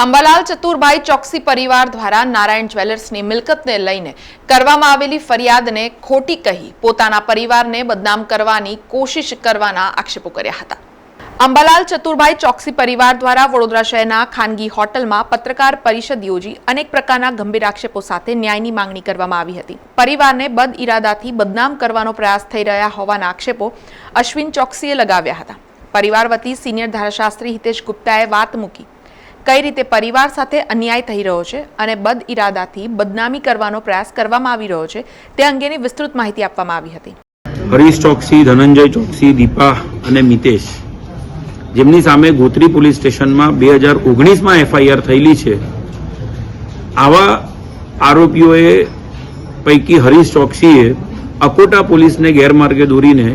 અંબાલાલ ચતુરભાઈ ચોકસી પરિવાર દ્વારા નારાયણ જ્વેલર્સની મિલકતને લઈને કરવામાં આવેલી ફરિયાદને ખોટી કહી પોતાના પરિવારને બદનામ કરવાની કોશિશ કરવાના આક્ષેપો કર્યા હતા. અંબાલાલ ચતુરભાઈ ચોકસી પરિવાર દ્વારા વડોદરા શહેરના ખાનગી હોટલમાં પત્રકાર પરિષદ યોજી અનેક પ્રકારના ગંભીર આક્ષેપો સાથે ન્યાયની માંગણી કરવામાં આવી હતી. પરિવારને બદ ઇરાદાથી બદનામ કરવાનો પ્રયાસ થઈ રહ્યા હોવાના આક્ષેપો અશ્વિન ચોકસીએ લગાવ્યા હતા. પરિવાર વતી સિનિયર ધારાશાસ્ત્રી હિતેશ ગુપ્તાએ વાત મૂકી. કઈ રીતે પરિવાર સાથે અન્યાય થઈ રહ્યો છે અને બદ ઇરાદાથી બદનામી કરવાનો પ્રયાસ કરવામાં આવી રહ્યો છે, તે અંગેની વિસ્તૃત માહિતી આપવામાં આવી હતી. હરીશ ચોકસી, ધનંજય ચોકસી, દીપા અને મિતેશ. જેમની સામે ગોત્રી પોલીસ સ્ટેશનમાં બે હજાર ઓગણીસમાં એફઆઈઆર થયેલી છે. આવા આરોપીઓએ પૈકી હરીશ ચોકસીએ અકોટા પોલીસને ગેરમાર્ગે દોરીને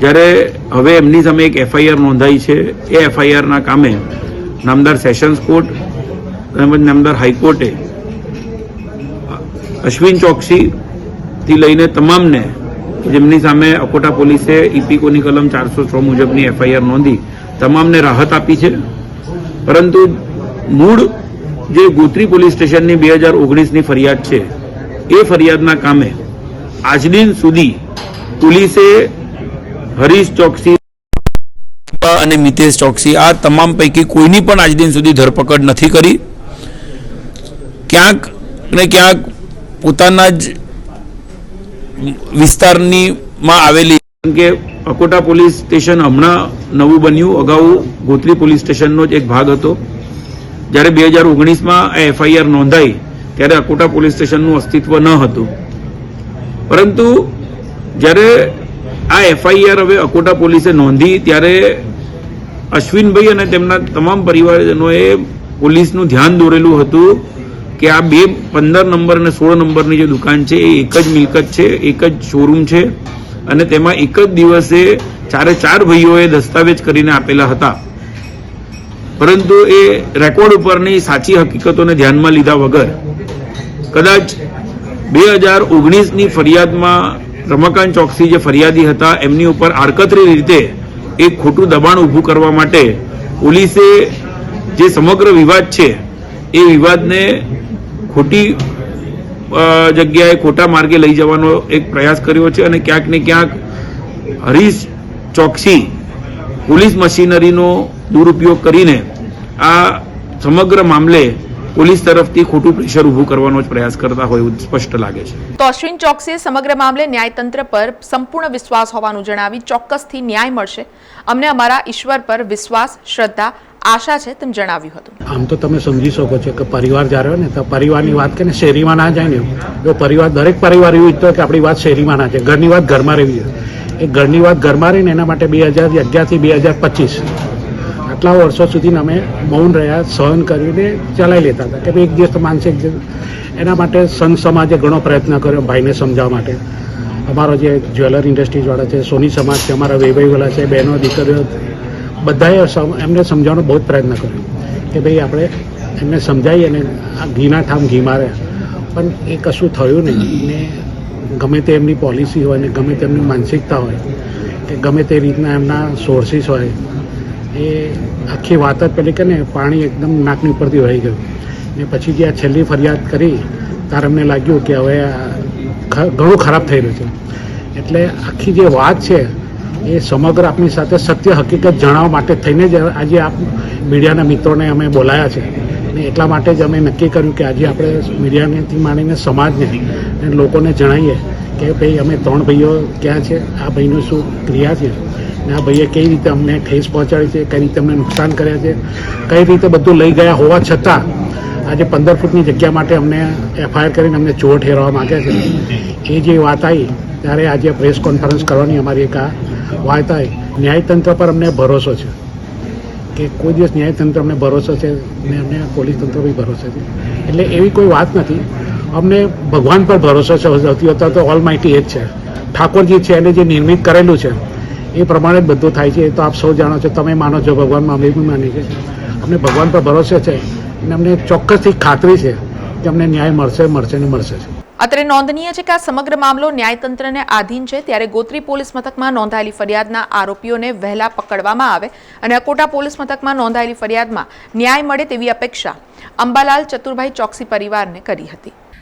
જ્યારે હવે એમની સામે એક એફઆઈઆર નોંધાઈ છે, એ એફઆઈઆરના કામે નામદાર સેશન્સ કોર્ટ તેમજ નામદાર હાઈકોર્ટે અશ્વિન ચોકસીથી લઈને તમામને જેમની સામે અકોટા પોલીસે ઇપીકોની કલમ ચારસો છ મુજબની એફઆઈઆર નોંધી તમામને રાહત આપી છે. પરંતુ મૂળ જે ગોત્રી પોલીસ સ્ટેશનની બે હજાર ઓગણીસની ફરિયાદ છે, એ ફરિયાદના કામે આજ સુધી પોલીસે હરીશ ચોકસી અને મિતેશ ચોકસી આ તમામ પૈકી કોઈની પણ આજ દિન સુધી ધરપકડ નથી કરી. ક્યાંક ને ક્યાંક પોતાના જ વિસ્તારની માં આવેલી કે અકોટા પોલીસ સ્ટેશન હમણાં નવું બન્યું. અગાઉ ગોત્રી પોલીસ સ્ટેશનનો જ એક ભાગ હતો. જ્યારે બે હજાર ઓગણીસમાં આ એફઆઈઆર નોંધાઈ, ત્યારે અકોટા પોલીસ સ્ટેશનનું અસ્તિત્વ ન હતું. પરંતુ જ્યારે આ એફઆઈઆર હવે અકોટા પોલીસે નોંધી, ત્યારે અશ્વિનભાઈ અને તેમના તમામ પરિવારજનોએ પોલીસનું ધ્યાન દોરેલું હતું કે આ બે પંદર નંબર અને સોળ નંબરની જે દુકાન છે એ એક જ મિલકત છે, એક જ શોરૂમ છે અને તેમાં એક જ દિવસે ચારે ચાર ભાઈઓએ દસ્તાવેજ કરીને આપેલા હતા. પરંતુ એ રેકોર્ડ ઉપરની સાચી હકીકતોને ધ્યાનમાં લીધા વગર કદાચ બે હજાર ઓગણીસની ફરિયાદમાં રમાકાંત ચોકસી જે ફરિયાદી હતા, એમની ઉપર આડકતરી રીતે એક ખોટું દબાણ ઊભું કરવા માટે પોલીસે જે સમગ્ર વિવાદ છે, એ વિવાદને ખોટી જગ્યાએ ખોટા માર્ગે લઈ જવાનો એક પ્રયાસ કર્યો છે અને ક્યાંક ને ક્યાંક હરીશ ચોકસી પોલીસ મશીનરીનો દુરુપયોગ કરીને આ સમગ્ર મામલે પોલીસ તરફથી ખોટું પ્રેશર ઊભું કરવાનો જ પ્રયાસ કરતા હોય એવું સ્પષ્ટ લાગે છે. તો અશ્વિન ચોકસીએ સમગ્ર મામલે ન્યાયતંત્ર પર સંપૂર્ણ વિશ્વાસ હોવાનું જણાવી ચોક્કસથી ન્યાય મળશે. અમને અમારા ઈશ્વર પર વિશ્વાસ શ્રદ્ધા આશા છે તેમ જણાવ્યું હતું. આમ તો તમે સમજી શકો છો કે પરિવાર જ્યારે હોય ને તો પરિવારની વાત કે ને શેરીમાં ના જાય ને જો પરિવાર દરેક પરિવાર એવું ઈચ્છતો કે આપણી વાત શેરીમાં ના જાય. ઘરની વાત ઘરમાં રહેવી જોઈએ એ ઘરની વાત ઘરમાં રહીને એના માટે બે હજાર અગિયારથી બે હજાર પચીસ આટલા વર્ષો સુધી અમે મૌન રહ્યા, સહન કરીને ચલાવી લેતા હતા. કે ભાઈ એક દિવસ તો માનસિક એના માટે સંત સમાજે ઘણો પ્રયત્ન કર્યો ભાઈને સમજાવવા માટે. અમારો જે જ્વેલર ઇન્ડસ્ટ્રીઝવાળા છે, સોની સમાજ છે, અમારા વેભાઈવાળા છે, બહેનો, દીકરીઓ, બધાએ એમને સમજાવવાનો બહુ જ પ્રયત્ન કર્યો. કે ભાઈ આપણે એમને સમજાવીએ ને આ ઘીના ઠામ ઘી મારે. પણ એ કશું થયું નહીં. ને ગમે તે એમની પોલિસી હોય ને ગમે તેમની માનસિકતા હોય, કે ગમે તે રીતના એમના સોર્સિસ હોય એ આખી વાત જ પેલી કે પાણી એકદમ નાકની ઉપરથી વહી ગયું. ને પછી જે આ છેલ્લી ફરિયાદ કરી, ત્યારે અમને લાગ્યું કે હવે ઘણું ખરાબ થઈ રહ્યું છે. એટલે આખી જે વાત છે, એ સમગ્ર આપની સાથે સત્ય હકીકત જણાવવા માટે થઈને જ આજે આપ મીડિયાના મિત્રોને અમે બોલાયા છે. અને એટલા માટે જ અમે નક્કી કર્યું કે આજે આપણે મીડિયાનેથી માંડીને સમાજને અને લોકોને જણાવીએ કે ભાઈ, અમે ત્રણ ભાઈઓ ક્યાં છે? આ ભાઈનું શું ક્રિયા છે? ને આ ભાઈએ કઈ રીતે અમને ઠેસ પહોંચાડી છે, કઈ રીતે અમને નુકસાન કર્યા છે, કઈ રીતે બધું લઈ ગયા હોવા છતાં આજે પંદર ફૂટની જગ્યા માટે અમને એફઆઈઆર કરીને અમને ચોર ઠેરવા માગે છે. એ જે વાત આવી, ત્યારે આજે પ્રેસ કોન્ફરન્સ કરવાની અમારી એક આ વાત આવી. ન્યાયતંત્ર પર અમને ભરોસો છે. કે કોઈ દિવસ ન્યાયતંત્ર અમને ભરોસો છે ને અમને પોલીસ તંત્ર બી ભરોસો છે. એટલે એવી કોઈ વાત નથી. અમને ભગવાન પર ભરોસો છે. સૌથી વધારે તો ઓલ માઇટી એ જ છે. ઠાકોરજી છે, એને જે નિર્મિત કરેલું છે એ પ્રમાણે જ બધું થાય છે. એ તો આપ સૌ જાણો છો, તમે માનો છો ભગવાનમાં અમે બી માની છીએ અમને ભગવાન પર ભરોસો છે અને અમને ચોક્કસથી ખાતરી છે કે અમને ન્યાય મળશે મળશે ને મળશે. છે અત્રે નોંધનીય છે કે આ સમગ્ર મામલો ન્યાયતંત્રને આધીન છે, ત્યારે ગોત્રી પોલીસ મથકમાં નોંધાયેલી ફરિયાદના આરોપીઓને વહેલા પકડવામાં આવે અને અકોટા પોલીસ મથકમાં નોંધાયેલી ફરિયાદમાં ન્યાય મળે તેવી અપેક્ષા અંબાલાલ ચતુરભાઈ ચોકસી પરિવારને કરી હતી.